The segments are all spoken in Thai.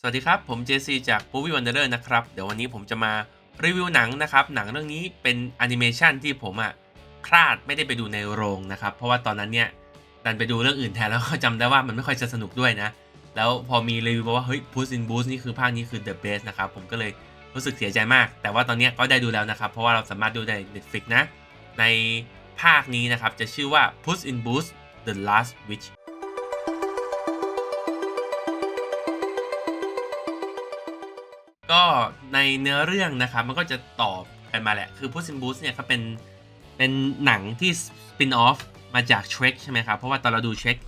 สวัสดีครับ ผมเจซีจาก Movie Wanderer นะครับ เดี๋ยววันนี้ผมจะมารีวิวหนังนะครับ หนังเรื่องนี้เป็นแอนิเมชันที่ผมอะคลาดไม่ได้ไปดูในโรงนะครับ เพราะว่าตอนนั้นเนี่ยดันไปดูเรื่องอื่นแทนแล้วก็จำได้ว่ามันไม่ค่อยจะสนุกด้วยนะ แล้วพอมีรีวิวมาว่าเฮ้ย Puss in Boots นี่คือภาคนี้คือ the best นะครับ ผมก็เลยรู้สึกเสียใจมาก แต่ว่าตอนนี้ก็ได้ดูแล้วนะครับ เพราะว่าเราสามารถดูใน Netflix นะ ในภาคนี้นะครับจะชื่อว่า Puss in Boots the Last Wish ก็ในเนื้อเรื่องนะครับมันก็จะตอบกันมาแหละ คือ Puss in Boots เนี่ยเขาเป็นเป็นหนังที่สปินออฟมาจาก Shrek ใช่ไหมครับ เพราะว่าตอนเราดู Shrek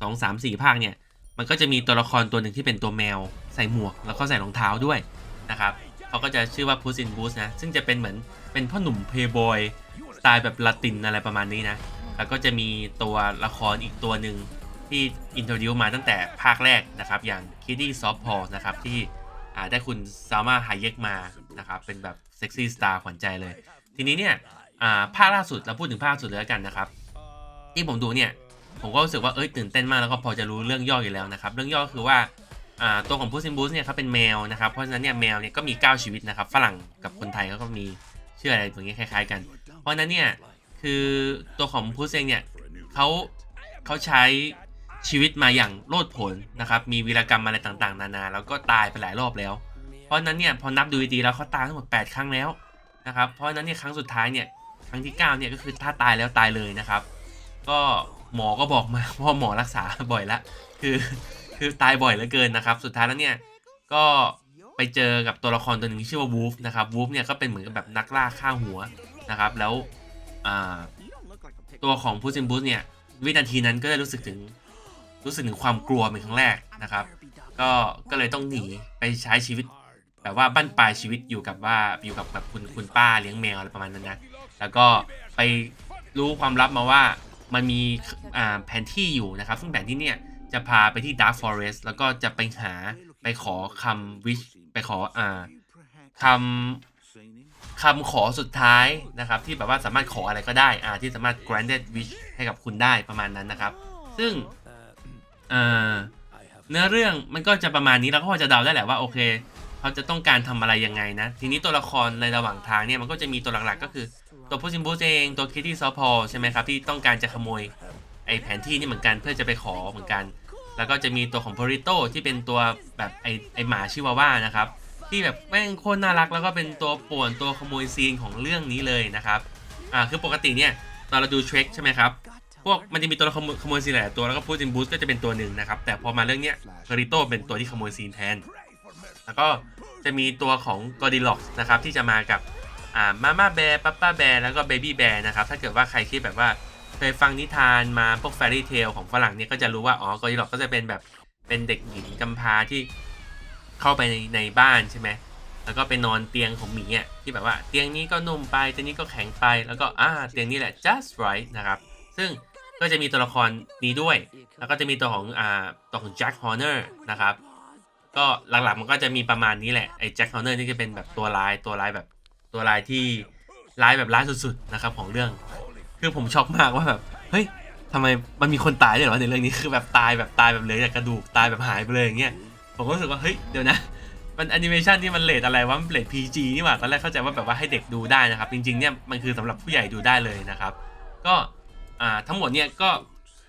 2 3 4ภาคเนี่ย มันก็จะมีตัวละครตัวหนึ่งที่เป็นตัวแมว ใส่หมวกแล้วก็ใส่รองเท้าด้วยนะครับเขาก็จะชื่อว่า Puss in Boots นะ ซึ่งจะเป็นเหมือนเป็นพ่อหนุ่มเพย์บอยสไตล์แบบละตินอะไรประมาณนี้นะ แล้วก็จะมีตัวละครอีกตัวหนึ่งที่อินโทรดิวมาตั้งแต่ภาคแรกนะครับ อย่าง Kitty Soft Paw นะครับที่ ได้คุณซามาไฮเยกมานะครับเป็นแบบเซ็กซี่สตาร์ขวัญใจเลย ทีนี้เนี่ยอ่าภาคล่าสุดเราพูดถึงภาคล่าสุดเลยแล้วกันนะครับ ที่ผมดูเนี่ยผมก็รู้สึกว่าเอ้ยตื่นเต้นมากแล้วก็พอจะรู้เรื่องย่ออยู่แล้วนะครับ เรื่องย่อคือว่าอ่าตัวของพูซินบูสเนี่ยเขาเป็นแมวนะครับเพราะฉะนั้นเนี่ยแมวเนี่ยก็มี 9 ชีวิตนะครับฝรั่งกับคนไทยเขาก็มีชื่ออะไรตรงนี้คล้าย ๆ กัน เพราะฉะนั้นเนี่ยคือตัวของพูสเองเนี่ยเขาเขาใช้ ชีวิตมาอย่างโลดโผนนะครับ มีวีรกรรมอะไรต่างๆ นานา แล้วก็ตายไปหลายรอบแล้ว เพราะนั้นเนี่ยพอนับดูดีๆแล้วเขาตายทั้งหมด 8 ครั้งแล้วนะครับ เพราะนั้นเนี่ยครั้งสุดท้ายเนี่ยครั้งที่9เนี่ยก็คือถ้าตายแล้วตายเลยนะครับ ก็หมอก็บอกมาเพราะหมอรักษาบ่อยละคือคือตายบ่อยเหลือเกินนะครับ สุดท้ายแล้วเนี่ยก็ไปเจอกับตัวละครตัวหนึ่งที่ชื่อว่าวูฟนะครับวูฟเนี่ยก็เป็นเหมือนกับแบบนักล่าฆ่าหัวนะครับ แล้วอ่าตัวของพูซินบูสเนี่ยวินาทีนั้นก็ได้รู้สึกถึง รู้สึกถึงความกลัวเป็นครั้งแรกนะครับ ก็ก็เลยต้องหนีไปใช้ชีวิตแบบว่าบั้นปลายชีวิตอยู่กับว่าอยู่กับแบบคุณคุณป้าเลี้ยงแมวอะไรประมาณนั้นนะแล้วก็ไปรู้ความลับมาว่ามันมีอ่าแผนที่อยู่นะครับ ซึ่งแผนที่เนี่ยจะพาไปที่ Dark Forest แล้วก็จะไปหาไปขอคำวิชไปขออ่าคำคำขอสุดท้ายนะครับ ที่แบบว่าสามารถขออะไรก็ได้อ่าที่สามารถ granted wish ให้กับคุณได้ประมาณนั้นนะครับ ซึ่ง เนื้อเรื่องมันก็จะประมาณนี้เราก็พอจะเดาได้แหละว่าโอเคเขาจะต้องการทำอะไรยังไงนะ ทีนี้ตัวละครในระหว่างทางเนี่ยมันก็จะมีตัวหลักๆ ก็คือตัวพูซิมบูสเองตัวคิตตี้ซอพอใช่ไหมครับที่ต้องการจะขโมยไอแผนที่นี่เหมือนกันเพื่อจะไปขอเหมือนกัน แล้วก็จะมีตัวของโพริโตที่เป็นตัวแบบไอไอหมาชิวาว่านะครับ ที่แบบแม่งโคตรน่ารักแล้วก็เป็นตัวป่วนตัวขโมยซีนของเรื่องนี้เลยนะครับอ่าคือปกติเนี่ยตอนเราดูเทรคใช่ไหมครับ วกมันจะมีตัวละครขโมยซีนหลายตัวแล้วก็พูดซินบูสก็จะเป็นตัวหนึ่งนะครับ แต่พอมาเรื่องเนี้ยเพอริโตเป็นตัวที่ขโมยซีนแทน แล้วก็จะมีตัวของกอดิล็อกนะครับที่จะมากับอ่ามาม่าแบร์ปั๊ปป้าแบร์แล้วก็เบบี้แบร์นะครับถ้าเกิดว่าใครที่แบบว่าเคยฟังนิทานมาพวกแฟรี่เทลของฝรั่งเนี่ยก็จะรู้ว่าอ๋อกอดิล็อกก็จะเป็นแบบเป็นเด็กหญิงกำพร้าที่เข้าไปในในบ้านใช่ไหมแล้วก็ไปนอนเตียงของหมีอะที่แบบว่าเตียงนี้ก็นุ่มไปเตียงนี้ก็แข็งไปแล้วก็อ่าเตียงนี้แหละ just right นะครับซึ่ง ก็จะมีตัวละครนี้ด้วย แล้วก็จะมีตัวของอ่าตัวของแจ็คฮอร์เนอร์นะครับ ก็หลักๆมันก็จะมีประมาณนี้แหละไอ้แจ็คฮอร์เนอร์นี่จะเป็นแบบตัวร้ายตัวร้ายแบบตัวร้ายที่ร้ายแบบร้ายสุดๆนะครับของเรื่อง คือผมช็อกมากว่าแบบเฮ้ยทำไมมันมีคนตายด้วยเหรอในเรื่องนี้คือแบบตายแบบตายแบบเหลยแต่กระดูกตายแบบหายไปเลยอย่างเงี้ยผมก็รู้สึกว่าเฮ้ยเดี๋ยวนะมันแอนิเมชันที่มันเลทอะไรวะมันเลท PG นี่หว่าตอนแรกเข้าใจว่าแบบว่าให้เด็กดูได้นะครับ จริงๆเนี่ยมันคือสำหรับผู้ใหญ่ดูได้เลยนะครับ ก็ อ่าทั้งหมดเนี่ยก็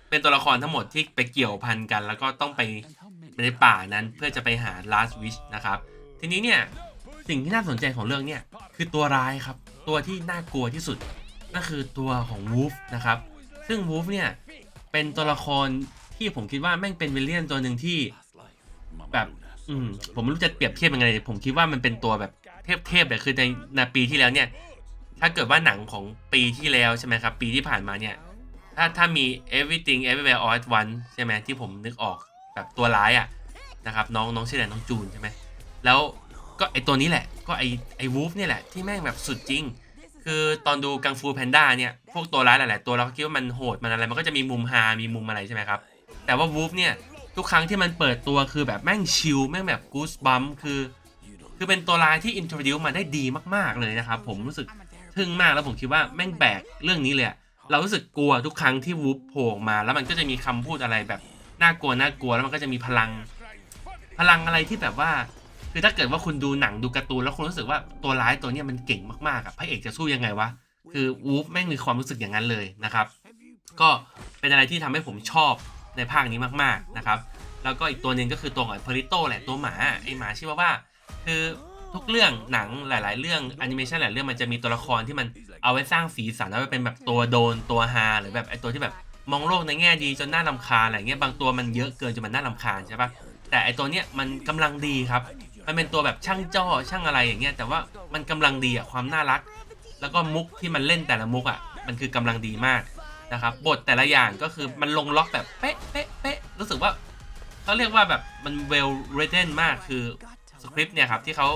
เป็นตัวละครทั้งหมดที่ไปเกี่ยวพันกัน แล้วก็ต้องไปในป่านั้นเพื่อจะไปหา last wish นะครับ ทีนี้เนี่ยสิ่งที่น่าสนใจของเรื่องเนี่ยคือตัวร้ายครับ ตัวที่น่ากลัวที่สุดนั่นคือตัวของวูฟนะครับ ซึ่งวูฟเนี่ยเป็นตัวละครที่ผมคิดว่าแม่งเป็นวิลเลียนตัวหนึ่งที่แบบอืมผมไม่รู้จะเปรียบเทียบยังไง ผมคิดว่ามันเป็นตัวแบบเทพๆเลยคือในในปีที่แล้วเนี่ย ถ้าเกิดว่าหนังของปีที่แล้วใช่ไหมครับ ปีที่ผ่านมาเนี่ย ถ้าถ้ามี everything everywhere all at once ใช่ไหมที่ผมนึกออกแบบตัวร้ายอะนะครับน้องน้องชื่ออะไรน้องจูนใช่ไหมแล้วก็ไอตัวนี้แหละก็ไอไอวูฟเนี่ยแหละที่แม่งแบบสุดจริง คือตอนดูกังฟูแพนด้าเนี่ยพวกตัวร้ายหลายๆตัวเราคิดว่ามันโหดมันอะไรมันก็จะมีมุมฮา มีมุมอะไรใช่ไหมครับแต่ว่าวูฟเนี่ยทุกครั้งที่มันเปิดตัวคือแบบแม่งชิลแม่งแบบกูสบัมคือ คือเป็นตัวร้ายที่อินโทรดิวมาได้ดีมากๆเลยนะครับผมรู้สึกทึ่งมากแล้วผมคิดว่าแม่งแบกเรื่องนี้เลยอะ เรารู้สึกกลัวทุกครั้งที่วูฟโผล่มา แล้วมันก็จะมีคำพูดอะไรแบบน่ากลัวน่ากลัวแล้วมันก็จะมีพลัง พลังอะไรที่แบบว่า คือถ้าเกิดว่าคุณดูหนังดูการ์ตูนแล้วคุณรู้สึกว่าตัวร้ายตัวเนี้ยมันเก่งมากๆอะพระเอกจะสู้ยังไงวะคือวูฟแม่งมีความรู้สึกอย่างนั้นเลยนะครับ ก็เป็นอะไรที่ทำให้ผมชอบในภาคนี้มากๆนะครับ แล้วก็อีกตัวหนึ่งก็คือตัวของเพริโตแหละตัวหมาไอหมาชื่อว่าว่า คือทุกเรื่องหนังหลาย ๆ เรื่องแอนิเมชันหลายเรื่องมันจะมีตัวละครที่มัน เอาไว้สร้างสีสันเอาไว้เป็นแบบตัวโดนตัวฮาหรือแบบไอตัวที่แบบมองโลกในแง่ดีจนน่าลำคาญอะไรเงี้ยบางตัวมันเยอะเกินจนมันน่าลำคาญใช่ปะแต่ไอตัวเนี้ยมันกำลังดีครับมันเป็นตัวแบบช่างจ้อช่างอะไรอย่างเงี้ยแต่ว่ามันกำลังดีอะความน่ารัก แล้วก็มุกที่มันเล่นแต่ละมุกอะมันคือกำลังดีมากนะครับบทแต่ละอย่างก็คือมันลงล็อกแบบเป๊ะเป๊ะเป๊ะรู้สึกว่าเขาเรียกว่าแบบมัน well written มากคือสคริปต์เนี่ยครับที่เขา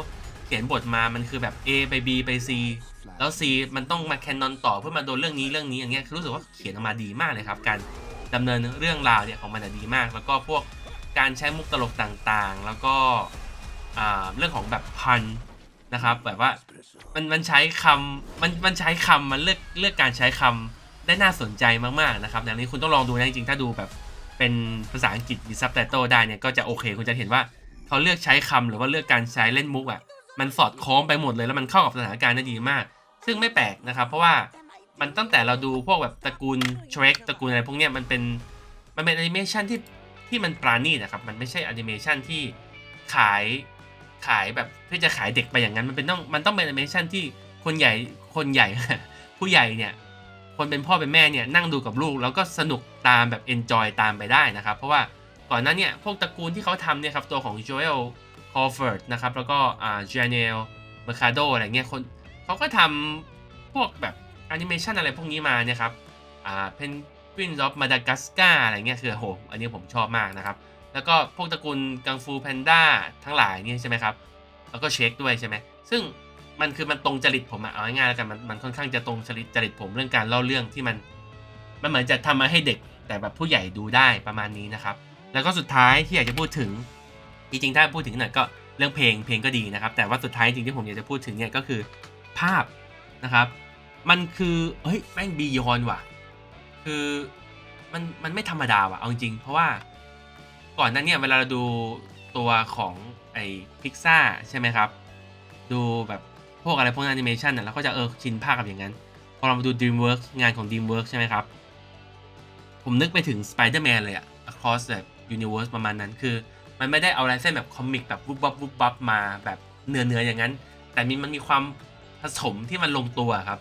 เขียนบทมามันคือแบบ A ไป B ไป C แล้ว C มันต้องมาแคนนอนต่อเพื่อมาโดนเรื่องนี้เรื่องนี้อย่างเงี้ยคือรู้สึกว่าเขียนออกมาดีมากเลยครับ การดำเนินเรื่องราวเนี่ยของมันอะดีมาก แล้วก็พวกการใช้มุกตลกต่างๆ แล้วก็อ่าเรื่องของแบบพันนะครับแบบว่ามันมันใช้คำมันมันใช้คำมันเลือกเลือกการใช้คำได้น่าสนใจมากๆนะครับอย่างนี้คุณต้องลองดูนะจริงๆถ้าดูแบบเป็นภาษาอังกฤษมีซับไตเติลได้เนี่ยก็จะโอเคคุณจะเห็นว่าเขาเลือกใช้คำหรือว่าเลือกการใช้เล่นมุกอะมันสอดคล้องไปหมดเลยแล้วมันเข้ากับสถานการณ์ได้ดีมาก ซึ่งไม่แปลกนะครับ เพราะว่ามันตั้งแต่เราดูพวกแบบตระกูลเทรคตระกูลอะไรพวกเนี้ยมันเป็นมันเป็นแอนิเมชันที่ที่มันปราณีตนะครับ มันไม่ใช่แอนิเมชันที่ขายขายแบบเพื่อจะขายเด็กไปอย่างนั้น มันเป็นต้องมันต้องเป็นแอนิเมชันที่คนใหญ่คนใหญ่ ผู้ใหญ่เนี่ยคนเป็นพ่อเป็นแม่เนี่ยนั่งดูกับลูก แล้วก็สนุกตามแบบเอนจอยตามไปได้นะครับ เพราะว่าก่อนหน้าเนี่ยพวกตระกูลที่เขาทำเนี่ยครับตัวของโจเอลคอฟเฟิร์ดนะครับแล้วก็อ่าเจเนลเมคาโดอะไรเงี้ยคน เขาก็ทำพวกแบบแอนิเมชันอะไรพวกนี้มาเนี่ยครับ อ่าเพนกวินออฟมาดากัสกาอะไรเงี้ยคือโหอันนี้ผมชอบมากนะครับ แล้วก็พวกตระกูลกังฟูแพนด้าทั้งหลายเนี่ยใช่ไหมครับ แล้วก็เช็คด้วยใช่ไหม ซึ่งมันคือมันตรงจริตผมอะเอาง่ายๆแล้วกันมันมันค่อนข้างจะตรงจริตจริตผมเรื่องการเล่าเรื่องที่มันมันเหมือนจะทำมาให้เด็กแต่แบบผู้ใหญ่ดูได้ประมาณนี้นะครับ แล้วก็สุดท้ายที่อยากจะพูดถึง จริงๆถ้าพูดถึงหน่อยก็เรื่องเพลงเพลงก็ดีนะครับ แต่ว่าสุดท้ายจริงที่ผมอยากจะพูดถึงเนี่ยก็คือ ภาพนะครับ มันคือเฮ้ยแม่งบียอนว่ะ คือมันมันไม่ธรรมดาว่ะเอาจริงเพราะว่าก่อนนั้นเนี่ยเวลาเราดูตัวของไอ้พิกซ่าใช่ไหมครับ ดูแบบพวกอะไรพวกแอนิเมชันน่ะแล้วก็จะเออชินภาพกับอย่างนั้น พอเรามาดู DreamWorks งานของ DreamWorks ใช่ไหมครับ ผมนึกไปถึง Spider-Man เลยอะ across แบบ universe ประมาณนั้นคือ มันไม่ได้เอาลายเส้นแบบคอมิกแบบวุบวับวุบวับมาแบบเนื้อเนื้ออย่างนั้น แต่มีมันมีความ ผสมที่มันลงตัวครับ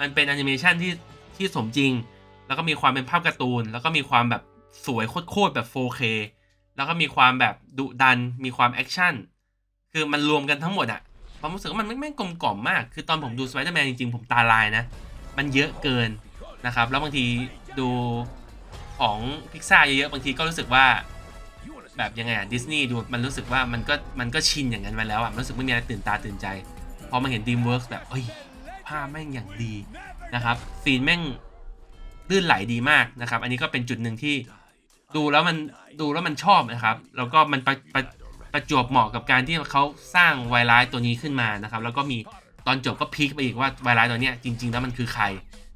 มันเป็นแอนิเมชันที่ที่สมจริง แล้วก็มีความเป็นภาพการ์ตูน แล้วก็มีความแบบสวยโคตรๆแบบ 4K แล้วก็มีความแบบดุดัน มีความแอคชั่น คือมันรวมกันทั้งหมดอะความรู้สึกว่ามันไม่ไม่งกลมกล่อมมาก คือตอนผมดูสไปเดอร์แมนจริงๆ ผมตาลายนะ มันเยอะเกินนะครับ แล้วบางทีดูของพิกซ่าเยอะๆ บางทีก็รู้สึกว่าแบบยังไงอะดิสนีย์ดูมันรู้สึกว่ามันก็มันก็ชินอย่างนั้นไปแล้วอะรู้สึกไม่มีอะไรตื่นตาตื่นใจ พอมาเห็นดีมเวิร์กแบบเอ้ยภาพแม่งอย่างดีนะครับซีนแม่งลื่นไหลดีมากนะครับ อันนี้ก็เป็นจุดหนึ่งที่ดูแล้วมันดูแล้วมันชอบนะครับ แล้วก็มันประประประจวบเหมาะกับการที่เขาสร้างไวรัสตัวนี้ขึ้นมานะครับ แล้วก็มีตอนจบก็พลิกไปอีกว่าไวรัสตัวเนี้ยจริง ๆ แล้วมันคือใคร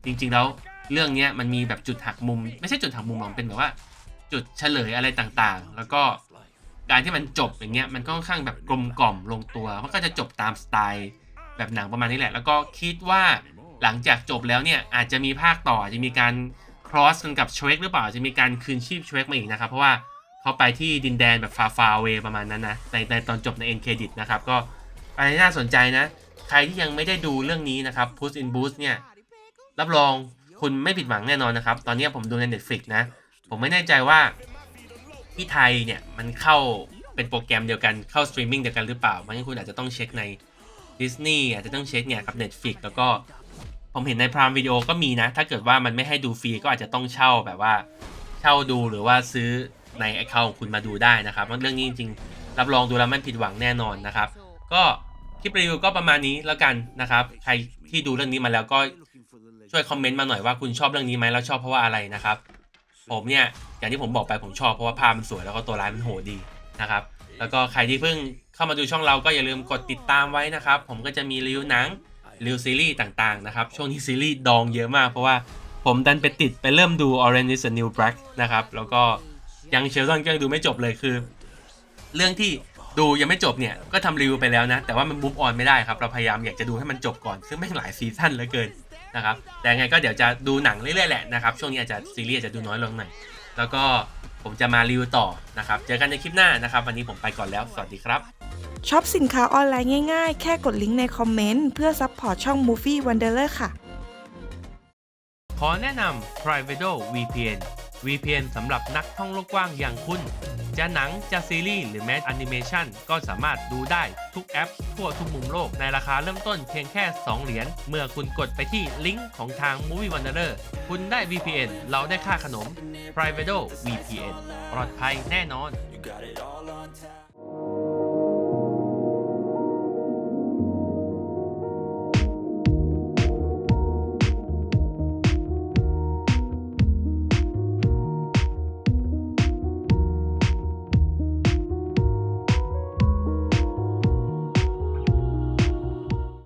จริง ๆ แล้วเรื่องเนี้ยมันมีแบบจุดหักมุม ไม่ใช่จุดหักมุมหรอกเป็นแบบว่า จุดเฉลยอะไรต่างๆ แล้วก็การที่มันจบอย่างเงี้ยมันก็ค่อนข้างแบบกลมกล่อมลงตัว มันก็จะจบตามสไตล์ แบบหนังประมาณนี้แหละ แล้วก็คิดว่าหลังจากจบแล้วเนี่ยอาจจะมีภาคต่ออาจจะมีการ cross กันกับเชวกหรือเปล่าจะมีการคืนชีพเชวกมาอีกนะครับ เพราะว่าเขาไปที่ดินแดนแบบฟาฟาเวประมาณนั้นนะในในตอนจบใน end credit นะครับก็อะไรน่าสนใจนะ ใครที่ยังไม่ได้ดูเรื่องนี้นะครับ Push in Boost เนี่ยรับรองคุณไม่ผิดหวังแน่นอนนะครับ ตอนนี้ผมดูใน Netflix นะ ผมไม่แน่ใจว่าที่ไทยเนี่ยมันเข้าเป็นโปรแกรมเดียวกันเข้าสตรีมมิ่งเดียวกันหรือเปล่าเพราะงั้นคุณอาจจะต้องเช็คใน ดิสนีย์อาจจะต้องเช็คเนี่ยกับ Netflix แล้วก็ผมเห็นในพรามวิดีโอก็มีนะ ถ้าเกิดว่ามันไม่ให้ดูฟรีก็อาจจะต้องเช่าแบบว่า เช่าดูหรือว่าซื้อใน account ของคุณมาดูได้นะครับเพราะเรื่องนี้จริงๆ รับรองดูแล้วไม่ผิดหวังแน่นอนนะครับ ก็คลิปรีวิวก็ประมาณนี้แล้วกันนะครับ ใครที่ดูเรื่องนี้มาแล้วก็ช่วยคอมเมนต์มาหน่อยว่าคุณชอบเรื่องนี้ไหมแล้วชอบเพราะว่าอะไรนะครับ ผมเนี่ยอย่างที่ผมบอกไปผมชอบเพราะว่าภาพมันสวยแล้วก็ตัวร้ายมันโหดดีนะครับ แล้วก็ใครที่เพิ่ง เข้ามาดูช่องเราก็อย่าลืมกดติดตามไว้นะครับ ผมก็จะมีรีวิวหนังรีวิวซีรีส์ต่างๆนะครับ ช่วงนี้ซีรีส์ดองเยอะมาก เพราะว่าผมดันไปติดไปเริ่มดู Orange is the New Black นะครับ แล้วก็ยังเชลซอนก็ยังดูไม่จบเลยคือ เรื่องที่ดูยังไม่จบเนี่ย ก็ทำรีวิวไปแล้วนะ แต่ว่ามันบุ๊บออนไม่ได้ครับ เราพยายามอยากจะดูให้มันจบก่อน ซึ่งแม่งหลายซีซั่นเหลือเกินนะครับ แต่ไงก็เดี๋ยวจะดูหนังเรื่อยๆแหละนะครับ ช่วงนี้อาจจะซีรีส์อาจจะดูน้อยลงหน่อย แล้วก็ผมจะมารีวิวต่อนะครับ เจอกันในคลิปหน้านะครับ วันนี้ผมไปก่อนแล้ว สวัสดีครับ ช็อปสินค้าออนไลน์ง่ายๆ แค่กดลิงก์ในคอมเมนต์ เพื่อซัพพอร์ตช่อง Movie Wanderer ค่ะ ขอแนะนำ Privato VPN VPN สำหรับนักท่องโลกกว้างอย่างคุณ จะหนัง จะซีรีส์ หรือแม้แอนิเมชันก็สามารถดูได้ทุกแอป ทั่วทุกมุมโลกในราคาเริ่มต้นเพียงแค่ 2 เหรียญ เมื่อคุณกดไปที่ลิงก์ของทาง Movie Wanderer คุณได้ VPN เราได้ค่าขนม Privato VPN ปลอดภัยแน่นอน